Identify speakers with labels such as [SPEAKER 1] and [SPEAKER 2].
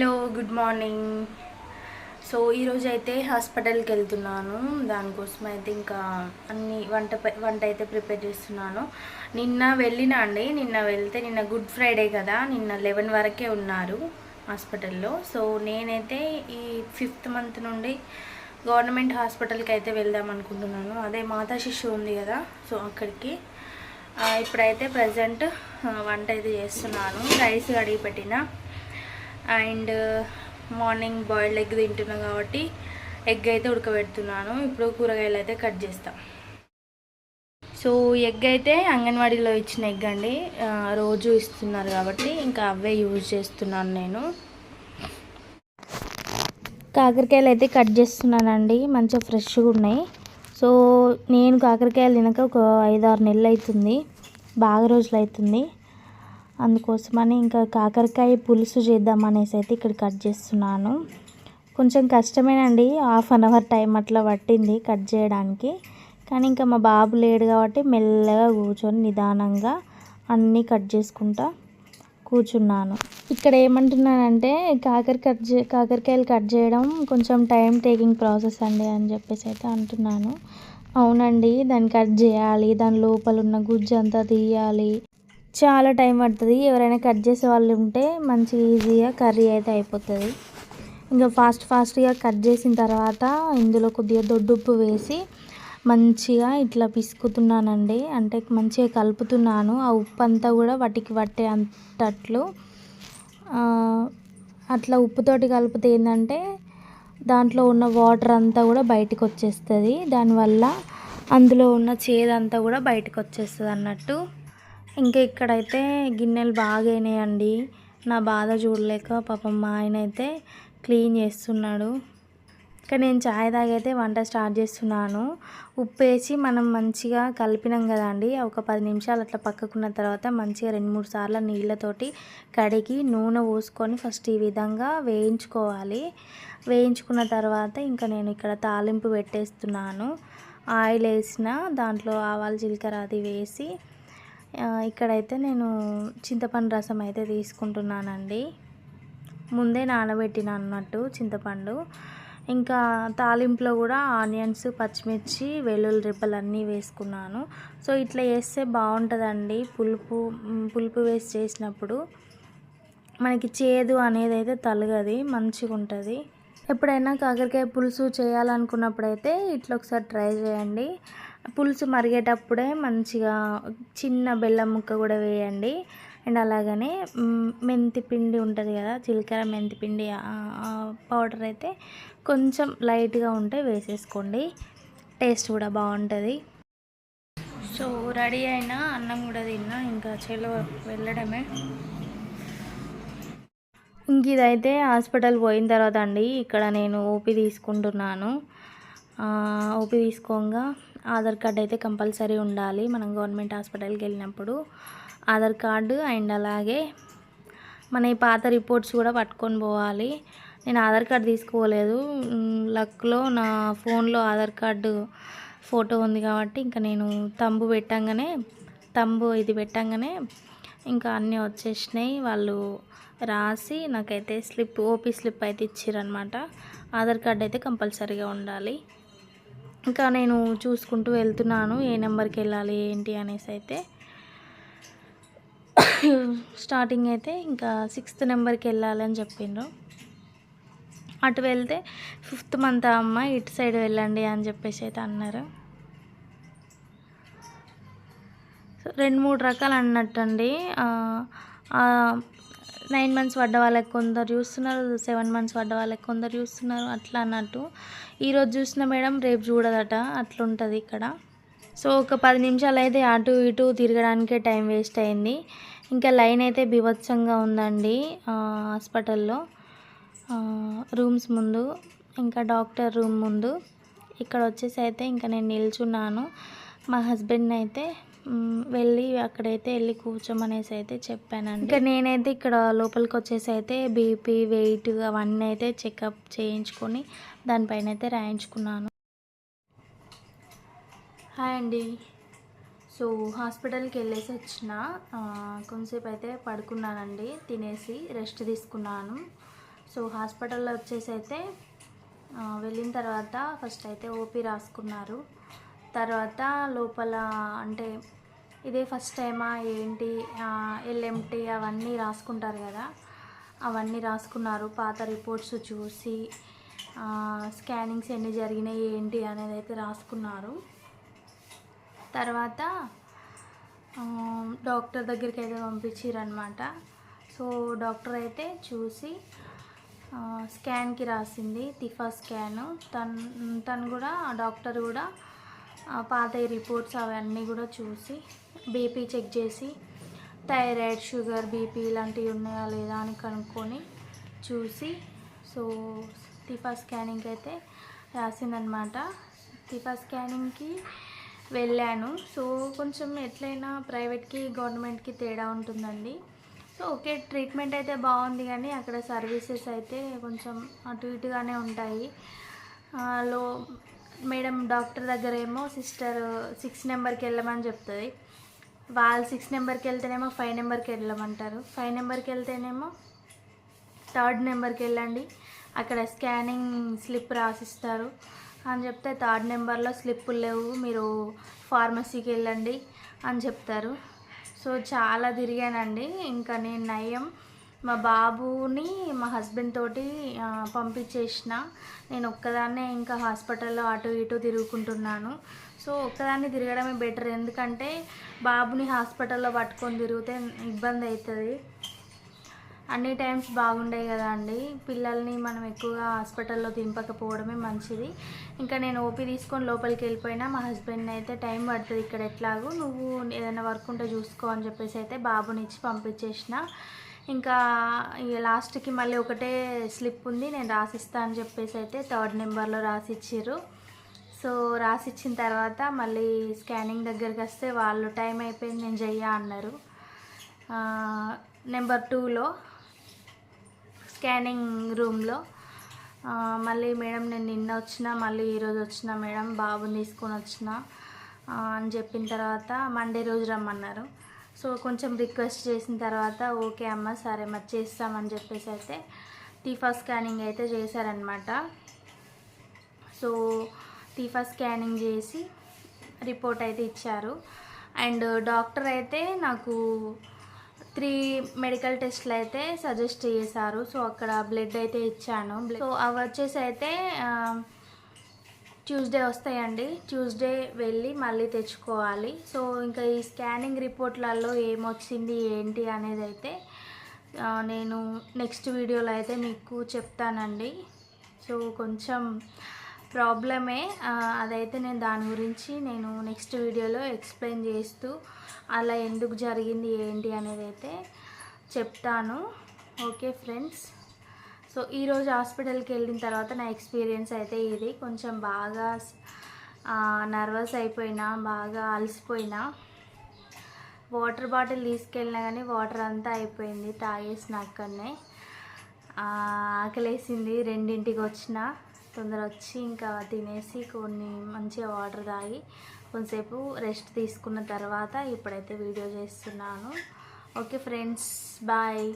[SPEAKER 1] Hello good morning. So ఈరోజు అయితే హాస్పిటల్కి వెళ్తున్నాను. దానికోసం అయితే ఇంకా అన్ని వంట వంట అయితే ప్రిపేర్ చేస్తున్నాను. నిన్న వెళ్ళినా అండి. నిన్న వెళ్తే నిన్న గుడ్ ఫ్రైడే కదా. నిన్న లెవెన్ వరకే ఉన్నారు హాస్పిటల్లో. సో నేనైతే ఈ ఫిఫ్త్ మంత్ నుండి గవర్నమెంట్ హాస్పిటల్కి అయితే వెళ్దాం అనుకుంటున్నాను. అదే మాతా శిశు ఉంది కదా సో అక్కడికి. ఇప్పుడైతే ప్రజెంట్ వంట అయితే చేస్తున్నాను. రైస్ కడిగి పెట్టిన. అండ్ మార్నింగ్ బాయిల్డ్ ఎగ్ తింటున్నాం కాబట్టి ఎగ్ అయితే ఉడకబెడుతున్నాను. ఇప్పుడు కూరగాయలు అయితే కట్ చేస్తాం. సో ఎగ్ అయితే అంగన్వాడీలో ఇచ్చిన ఎగ్ అండి. రోజు ఇస్తున్నారు కాబట్టి ఇంకా అవే యూజ్ చేస్తున్నాను నేను. కాకరకాయలు అయితే కట్ చేస్తున్నానండి. మంచిగా ఫ్రెష్గా ఉన్నాయి. సో నేను కాకరకాయలు తినక ఒక ఐదు ఆరు నెలలు అవుతుంది. బాగా రోజులు అవుతుంది. అందుకోసమని ఇంకా కాకరకాయ పులుసు చేద్దాం అనేసి అయితే ఇక్కడ కట్ చేస్తున్నాను. కొంచెం కష్టమేనండి హాఫ్ అన్ అవర్ టైం అట్లా పట్టింది కట్ చేయడానికి. కానీ ఇంకా మా బాబు లేడు కాబట్టి మెల్లగా కూర్చొని నిదానంగా అన్నీ కట్ చేసుకుంటా కూర్చున్నాను. ఇక్కడ ఏమంటున్నానంటే కాకర కట్ చే కాకరకాయలు కట్ చేయడం కొంచెం టైం టేకింగ్ ప్రాసెస్ అండి అని చెప్పేసి అయితే అంటున్నాను. అవునండి దాన్ని కట్ చేయాలి దాని లోపల ఉన్న గుజ్జు అంతా తీయాలి. చాలా టైం పడుతుంది. ఎవరైనా కట్ చేసే వాళ్ళు ఉంటే మంచి ఈజీగా కర్రీ అయితే అయిపోతుంది. ఇంకా ఫాస్ట్ ఫాస్ట్గా కట్ చేసిన తర్వాత ఇందులో కొద్దిగా దొడ్డుప్పు వేసి మంచిగా ఇట్లా పిసుకుతున్నానండి. అంటే మంచిగా కలుపుతున్నాను. ఆ ఉప్పు అంతా కూడా వాటికి పట్టే అంతట్లు. అట్లా ఉప్పుతోటి కలిపితే ఏంటంటే దాంట్లో ఉన్న వాటర్ అంతా కూడా బయటకు వచ్చేస్తుంది. దానివల్ల అందులో ఉన్న చేదంతా కూడా బయటకు వచ్చేస్తుంది అన్నట్టు ఇంకా ఇక్కడైతే గిన్నెలు బాగా అయినాయండి నా బాధ చూడలేక పాపం మా ఆయన అయితే క్లీన్ చేస్తున్నాడు. ఇంకా నేను చాయ్ తాగైతే వంట స్టార్ట్ చేస్తున్నాను. ఉప్పు వేసి మనం మంచిగా కలిపినాం కదండి. ఒక పది నిమిషాలు అట్లా పక్కకున్న తర్వాత మంచిగా రెండు మూడు సార్లు నీళ్ళతోటి కడిగి నూనె పోసుకొని ఫస్ట్ ఈ విధంగా వేయించుకోవాలి. వేయించుకున్న తర్వాత ఇంకా నేను ఇక్కడ తాలింపు పెట్టేస్తున్నాను. ఆయిల్ వేసిన దాంట్లో ఆవాలు జీలకర్ర అది వేసి ఇక్కడైతే నేను చింతపండు రసం అయితే తీసుకుంటున్నానండి. ముందే నానబెట్టిన అన్నట్టు చింతపండు. ఇంకా తాలింపులో కూడా ఆనియన్స్ పచ్చిమిర్చి వెల్లుల్లి రెబ్బలు అన్నీ వేసుకున్నాను. సో ఇట్లా వేస్తే బాగుంటుందండి పులుపు పులుపు వేసి చేసినప్పుడు. మనకి చేదు అనేది అయితే తలగది మంచిగా ఉంటుంది. ఎప్పుడైనా కాకరకాయ పులుసు చేయాలనుకున్నప్పుడైతే ఇట్లా ఒకసారి ట్రై చేయండి. పులుసు మరిగేటప్పుడే మంచిగా చిన్న బెల్లం ముక్క కూడా వేయండి. అండ్ అలాగనే మెంతి పిండి ఉంటుంది కదా జీలకర్ర మెంతి పిండి పౌడర్ అయితే కొంచెం లైట్గా ఉంటే వేసేసుకోండి. టేస్ట్ కూడా బాగుంటుంది. సో రెడీ అయినా అన్నం కూడా తిన్నా ఇంకా చెలో వెళ్ళడమే. ఇంక ఇదైతే హాస్పిటల్ పోయిన తర్వాత అండి ఇక్కడ నేను ఓపీ తీసుకుంటున్నాను. ఓపి ఓపీ తీసుకోగా. ఆధార్ కార్డ్ అయితే కంపల్సరీ ఉండాలి. మనం గవర్నమెంట్ హాస్పిటల్కి వెళ్ళినప్పుడు ఆధార్ కార్డు అండ్ అలాగే మన ఈ పాత రిపోర్ట్స్ కూడా పట్టుకొని పోవాలి. నేను ఆధార్ కార్డు తీసుకోలేదు. లక్లో నా ఫోన్లో ఆధార్ కార్డు ఫోటో ఉంది కాబట్టి ఇంకా నేను తంబు పెట్టంగానే తంబు ఇది పెట్టంగానే ఇంకా అన్నీ వచ్చేసినాయి. వాళ్ళు రాసి నాకైతే స్లిప్ ఓపీ స్లిప్ అయితే ఇచ్చారనమాట ఆధార్ కార్డు అయితే కంపల్సరీగా ఉండాలి. ఇంకా నేను చూసుకుంటూ వెళ్తున్నాను. ఏ నెంబర్కి వెళ్ళాలి ఏంటి అనేసి అయితే. స్టార్టింగ్ అయితే ఇంకా సిక్స్త్ నెంబర్కి వెళ్ళాలి అని చెప్పిండ్రు. అటు వెళ్తే ఫిఫ్త్ మంత్ అమ్మ ఇటు సైడ్ వెళ్ళండి అని చెప్పేసి అయితే అన్నారు. రెండు మూడు రకాలు అన్నట్టండి. నైన్ మంత్స్ పడ్డ వాళ్ళకి కొందరు చూస్తున్నారు సెవెన్ మంత్స్ పడ్డ వాళ్ళకి కొందరు చూస్తున్నారు అట్లా అన్నట్టు. ఈరోజు చూసిన మేడం రేపు చూడదట అట్లుంటుంది ఇక్కడ. సో ఒక పది నిమిషాలు అయితే అటు ఇటు తిరగడానికే టైం వేస్ట్ అయింది. ఇంకా లైన్ అయితే బీభత్సంగా ఉందండి హాస్పిటల్లో. రూమ్స్ ముందు ఇంకా డాక్టర్ రూమ్ ముందు. ఇక్కడ వచ్చేసి అయితే ఇంకా నేను నిల్చున్నాను. మా హస్బెండ్ అయితే వెళ్ళి అక్కడైతే వెళ్ళి కూర్చోమనేసి అయితే చెప్పానండి. ఇంకా నేనైతే ఇక్కడ లోపలికి వచ్చేసి అయితే బీపీ వెయిట్ అవన్నీ అయితే చెకప్ చేయించుకొని దానిపైన అయితే రాయించుకున్నాను. హాయ్ అండి. సో హాస్పిటల్కి వెళ్ళేసి వచ్చిన కొంతసేపు అయితే పడుకున్నానండి. తినేసి రెస్ట్ తీసుకున్నాను. సో హాస్పిటల్లో వచ్చేసి అయితే వెళ్ళిన తర్వాత ఫస్ట్ అయితే ఓపీ రాసుకున్నారు. తర్వాత లోపల అంటే ఇదే ఫస్ట్ టైమా ఏంటి? ఎల్ఎంటీ అవన్నీ రాసుకుంటారు కదా. అవన్నీ రాసుకున్నారు. పాత రిపోర్ట్స్ చూసి స్కానింగ్స్ ఎన్ని జరిగినాయి ఏంటి అనేది అయితే రాసుకున్నారు. తర్వాత డాక్టర్ దగ్గరికి అయితే పంపించారనమాట సో డాక్టర్ అయితే చూసి స్కాన్కి రాసింది తిఫా స్కాన్. తను తను కూడా డాక్టర్ కూడా పాత రిపోర్ట్స్ అవన్నీ కూడా చూసి బీపీ చెక్ చేసి థైరాయిడ్ షుగర్ బీపీ ఇలాంటివి ఉన్నాయా లేదా అని కనుక్కొని చూసి సో తిఫా స్కానింగ్ అయితే రాసిందనమాట తిఫా స్కానింగ్కి వెళ్ళాను. సో కొంచెం ఎట్లయినా ప్రైవేట్కి గవర్నమెంట్కి తేడా ఉంటుందండి. సో ఓకే ట్రీట్మెంట్ అయితే బాగుంది కానీ అక్కడ సర్వీసెస్ అయితే కొంచెం అటు ఇటుగానే ఉంటాయి. లో మేడం డాక్టర్ దగ్గర ఏమో సిస్టర్ సిక్స్ నెంబర్కి వెళ్ళమని చెప్తుంది. వాళ్ళు సిక్స్ నెంబర్కి వెళ్తేనేమో ఫైవ్ నెంబర్కి వెళ్ళమంటారు. ఫైవ్ నెంబర్కి వెళ్తేనేమో థర్డ్ నెంబర్కి వెళ్ళండి. అక్కడ స్కానింగ్ స్లిప్ రాసిస్తారు. అని చెప్తే థర్డ్ నెంబర్లో స్లిప్పులు లేవు మీరు ఫార్మసీకి వెళ్ళండి అని చెప్తారు. సో చాలా తిరిగానండి. ఇంకా నేను నయం మా బాబుని మా హస్బెండ్ తోటి పంపించేసిన. నేను ఒక్కదాన్నే ఇంకా హాస్పిటల్లో అటు ఇటు తిరుగుకుంటున్నాను. సో ఒక్కదాన్ని తిరగడమే బెటర్. ఎందుకంటే బాబుని హాస్పిటల్లో పట్టుకొని తిరిగితే ఇబ్బంది అవుతుంది అన్ని టైమ్స్ బాగుండే కదా అండి. పిల్లల్ని మనం ఎక్కువగా హాస్పిటల్లో దింపకపోవడమే మంచిది. ఇంకా నేను ఓపీ తీసుకొని లోపలికి వెళ్ళిపోయినా మా హస్బెండ్ అయితే టైం పడుతుంది ఇక్కడ ఎట్లాగో. నువ్వు ఏదైనా వర్క్ ఉంటే చూసుకో అని చెప్పేసి అయితే బాబుని ఇచ్చి పంపించేసిన. ఇంకా ఇక లాస్ట్కి మళ్ళీ ఒకటే స్లిప్ ఉంది నేను రాసిస్తా అని చెప్పేసి అయితే థర్డ్ నెంబర్లో రాసిచ్చారు. సో రాసిచ్చిన తర్వాత మళ్ళీ స్కానింగ్ దగ్గరికి వస్తే వాళ్ళు టైం అయిపోయింది నేను చెయ్యా అన్నారు. నెంబర్ టూలో స్కానింగ్ రూమ్లో. మళ్ళీ మేడం నేను నిన్న వచ్చిన మళ్ళీ ఈరోజు వచ్చిన మేడం బాబుని తీసుకొని వచ్చిన అని చెప్పిన తర్వాత మండే రోజు రమ్మన్నారు. సో కొంచెం రిక్వెస్ట్ చేసిన తర్వాత ఓకే అమ్మ సరే మరి చేస్తామని చెప్పేసి అయితే టీఫా స్కానింగ్ అయితే చేశారనమాట సో టీఫా స్కానింగ్ చేసి రిపోర్ట్ అయితే ఇచ్చారు. అండ్ డాక్టర్ అయితే నాకు త్రీ మెడికల్ టెస్ట్లు అయితే సజెస్ట్ చేశారు. సో అక్కడ బ్లడ్ అయితే ఇచ్చాను. సో అవి వచ్చేసి అయితే ట్యూస్డే వస్తాయండి. ట్యూస్డే వెళ్ళి మళ్ళీ తెచ్చుకోవాలి. సో ఇంకా ఈ స్కానింగ్ రిపోర్ట్లలో ఏమొచ్చింది ఏంటి అనేది అయితే నేను నెక్స్ట్ వీడియోలో అయితే మీకు చెప్తానండి. సో కొంచెం ప్రాబ్లమే. అదైతే నేను దాని గురించి నేను నెక్స్ట్ వీడియోలో ఎక్స్ప్లెయిన్ చేస్తూ అలా ఎందుకు జరిగింది ఏంటి అనేది అయితే చెప్తాను. Okay friends. సో ఈరోజు హాస్పిటల్కి వెళ్ళిన తర్వాత నా ఎక్స్పీరియన్స్ అయితే ఇది. కొంచెం బాగా నర్వస్ అయిపోయినా బాగా అలసిపోయినా వాటర్ బాటిల్ తీసుకెళ్ళినా కానీ వాటర్ అంతా అయిపోయింది. తాగేసిన అక్కడనే. ఆకలేసింది. రెండింటికి వచ్చిన తొందర వచ్చి ఇంకా తినేసి కొన్ని మంచిగా వాటర్ తాగి కొంతసేపు రెస్ట్ తీసుకున్న తర్వాత ఇప్పుడైతే వీడియో చేస్తున్నాను. Okay friends bye.